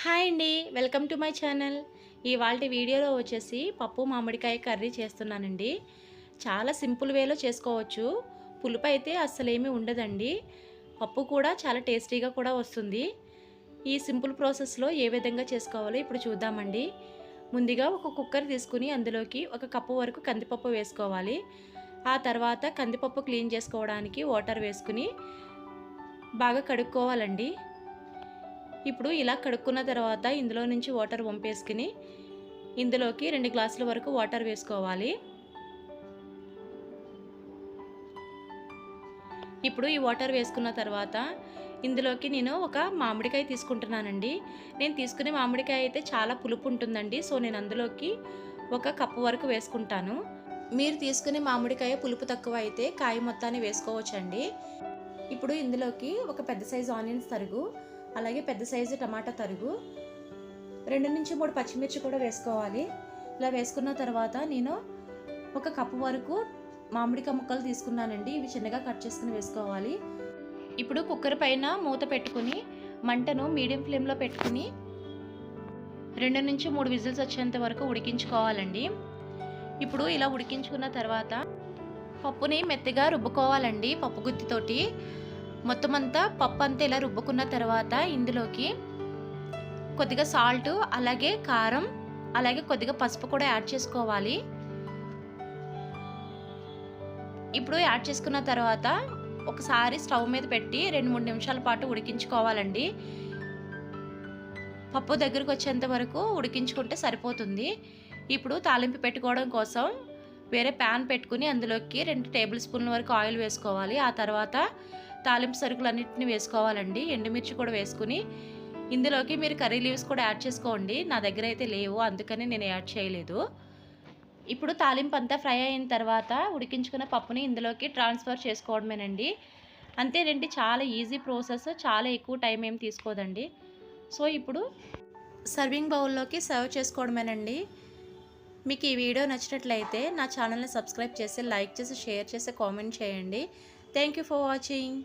Hi అండి. Welcome to my channel. ఇవాళ వీడియోలో వచ్చేసి పప్పు మామిడికాయ కర్రీ చేస్తున్నానండి. చాలా సింపుల్ వేలో చేసుకోవచ్చు. పులుపు అయితే అస్సలేమీ ఉండదండి. పప్పు కూడా చాలా టేస్టీగా కూడా వస్తుంది. ఈ సింపుల్ ప్రాసెస్లో ఏ విధంగా చేసుకోవాలో ఇప్పుడు చూద్దామండి. ముందుగా ఒక కుక్కర్ తీసుకుని అందులోకి ఒక కప్పు వరకు కందిపప్పు వేసుకోవాలి. ఆ తర్వాత కందిపప్పు క్లీన్ చేసుకోవడానికి వాటర్ వేసుకుని బాగా కడుక్కోవాలండి. ఇప్పుడు ఇలా కడుక్కున్న తర్వాత ఇందులో నుంచి వాటర్ వంపేసుకుని ఇందులోకి రెండు గ్లాసుల వరకు వాటర్ వేసుకోవాలి. ఇప్పుడు ఈ వాటర్ వేసుకున్న తర్వాత ఇందులోకి నేను ఒక మామిడికాయ తీసుకుంటున్నానండి. నేను తీసుకునే మామిడికాయ అయితే చాలా పులుపు ఉంటుందండి సో నేను అందులోకి ఒక కప్పు వరకు వేసుకుంటాను. మీరు తీసుకునే మామిడికాయ పులుపు తక్కువ అయితే కాయ మొత్తాన్ని వేసుకోవచ్చండి. ఇప్పుడు ఇందులోకి ఒక పెద్ద సైజు ఆనియన్స్ తరుగు అలాగే పెద్ద సైజు టమాటా తరుగు రెండు నుంచి మూడు పచ్చిమిర్చి కూడా వేసుకోవాలి. ఇలా వేసుకున్న తర్వాత నేను ఒక కప్పు వరకు మామిడికాయ ముక్కలు తీసుకున్నానండి. ఇవి చిన్నగా కట్ చేసుకుని వేసుకోవాలి. ఇప్పుడు కుక్కర్ పైన మూత పెట్టుకుని మంటను మీడియం ఫ్లేమ్లో పెట్టుకుని రెండు నుంచి మూడు విజిల్స్ వచ్చేంత వరకు ఉడికించుకోవాలండి. ఇప్పుడు ఇలా ఉడికించుకున్న తర్వాత పప్పుని మెత్తగా రుబ్బుకోవాలండి పప్పు గుత్తితోటి. మొత్తం అంతా పప్పు అంతా ఇలా రుబ్బుకున్న తర్వాత ఇందులోకి కొద్దిగా సాల్ట్ అలాగే కారం అలాగే కొద్దిగా పసుపు కూడా యాడ్ చేసుకోవాలి. ఇప్పుడు యాడ్ చేసుకున్న తర్వాత ఒకసారి స్టవ్ మీద పెట్టి రెండు మూడు నిమిషాల పాటు ఉడికించుకోవాలండి. పప్పు దగ్గరకు వచ్చేంత వరకు ఉడికించుకుంటే సరిపోతుంది. ఇప్పుడు తాలింపు పెట్టుకోవడం కోసం వేరే ప్యాన్ పెట్టుకుని అందులోకి రెండు టేబుల్ స్పూన్ల వరకు ఆయిల్ వేసుకోవాలి. ఆ తర్వాత తాలింపు సరుకులన్నింటినీ వేసుకోవాలండి. ఎండుమిర్చి కూడా వేసుకుని ఇందులోకి మీరు కర్రీ లీవ్స్ కూడా యాడ్ చేసుకోండి. నా దగ్గర అయితే లేవు అందుకని నేను యాడ్ చేయలేదు. ఇప్పుడు తాలింపు అంతా ఫ్రై అయిన తర్వాత ఉడికించుకున్న పప్పుని ఇందులోకి ట్రాన్స్ఫర్ చేసుకోవడమేనండి. అంతేనండి చాలా ఈజీ ప్రాసెస్ చాలా ఎక్కువ టైం ఏం తీసుకోదండి. సో ఇప్పుడు సర్వింగ్ బౌల్లోకి సర్వ్ చేసుకోవడమేనండి. మీకు ఈ వీడియో నచ్చినట్లయితే నా ఛానల్ని సబ్స్క్రైబ్ చేసి లైక్ చేసి షేర్ చేసి కామెంట్ చేయండి. Thank you for watching.